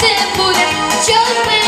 це буде, що